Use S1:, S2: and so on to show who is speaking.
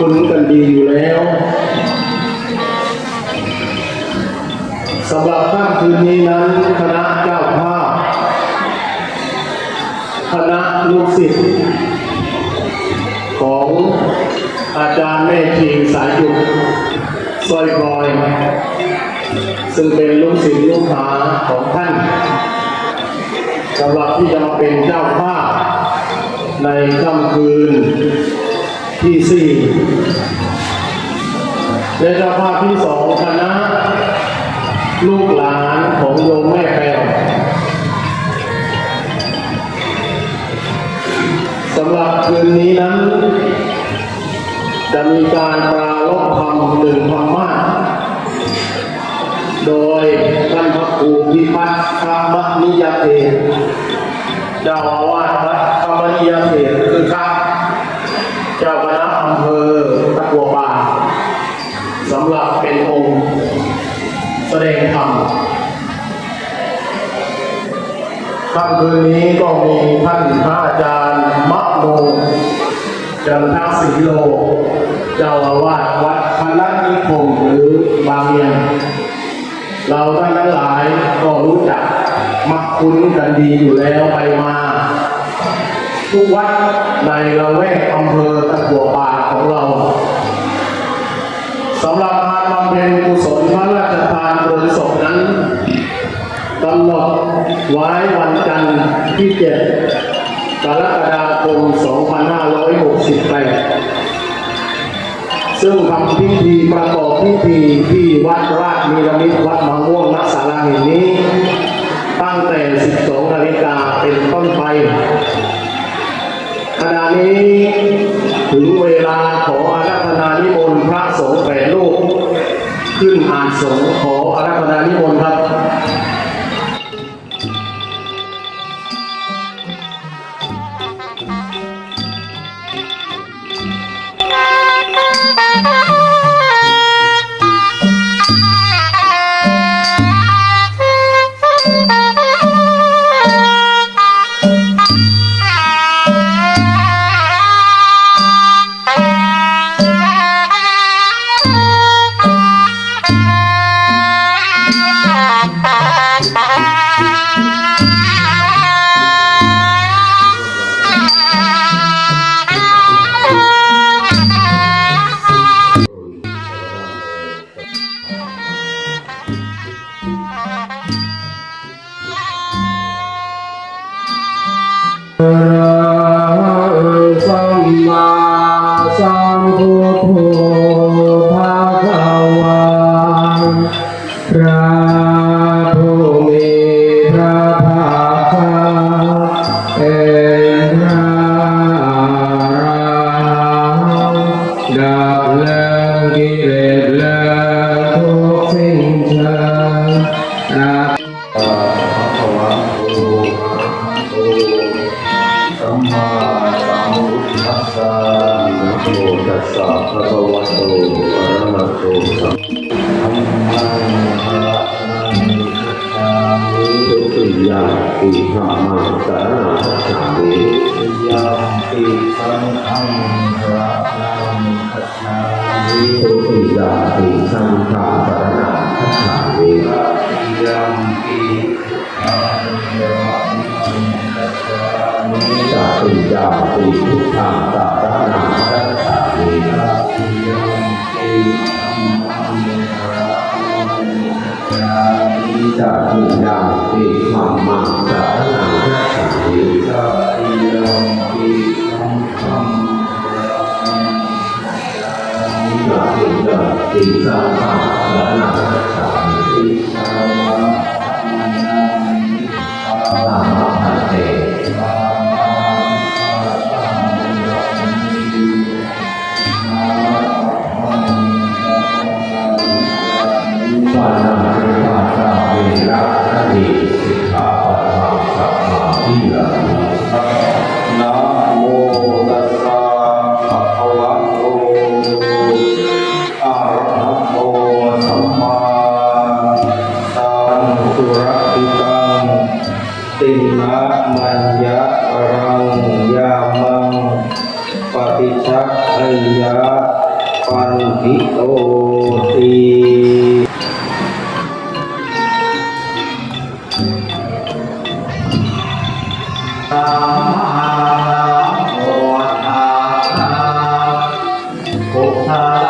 S1: คุ้นกันดีอยู่แล้วสำหรับค่ำคืนนี้นั้นคณะเจ้าภาพคณะลูกศิษย์ของอาจารย์แม่ทีสายหยุดซอยบอย ซึ่งเป็นลูกศิษย์ลูกหาของท่านสำหรับที่จะมาเป็นเจ้าภาพในค่ำคืน ที่สี่และเจ้าภาพที่สองคณะลูกหลานของโยมแม่แปวสำหรับคืนนี้นั้น จะมีการปราลบธรรมหนึ่งธรรมะโดยท่านพระครูพิพัฒน์ธรรมนิยเทศเจ้าอาวาสวัดธรรมนิยเทศคือครั ดงธรรมค่ำคืนนี้ก็มีท่านพระอาจารย์มะโนจันทศรีโล เจ้าอาวาสวัดพนัสนิคมหรือบางเมียงเราท่านทั้งหลายก็รู้จักมักคุ้นกันดีอยู่แล้วไปมา ทุกวัดในละแวกอำเภอตะกัวป่าของเราสำหรับการบำเพ็ญกุศลพระราชทานเพลิงศพนั้น กำหนด ไว้วันจันทร์ที่ 7 กรกฎาคม 2568 ซึ่งทำพิธีประกอบพิธีที่วัดราชมีรมิตวัดมะม่วงนักสาราแห่งนี้ ตั้งแต่ 12 นาฬิกาเป็นต้นไป ขณะนี้ถึงเวลาขออาราธนานิมนต์พระสงฆ์แปดรูปขึ้นอ่านสงฆ์ขอ
S2: สั ต
S3: อะระหะโตสัมธัมมังพระนังคัจฉามิทุติยาปิธัมมังสรณังคัจฉามิทุติยาปิสังฆังระนังคัจฉามิทุติยาปิสังฆังสรณังคัจฉามิทุติยาติยาติพุทธังสารนังคัจฉามิ อาติยังติธัมมังสรณังคัจฉามิจาติยังติธัมมังสารนังคัจฉามิจาติยังติธัมมังสารนังคัจฉามิจาติยังติสังฆังสารนังคัจฉามิ สัพพยาปารุ
S2: หิโอติตา
S3: มหาโอทาทาโอทา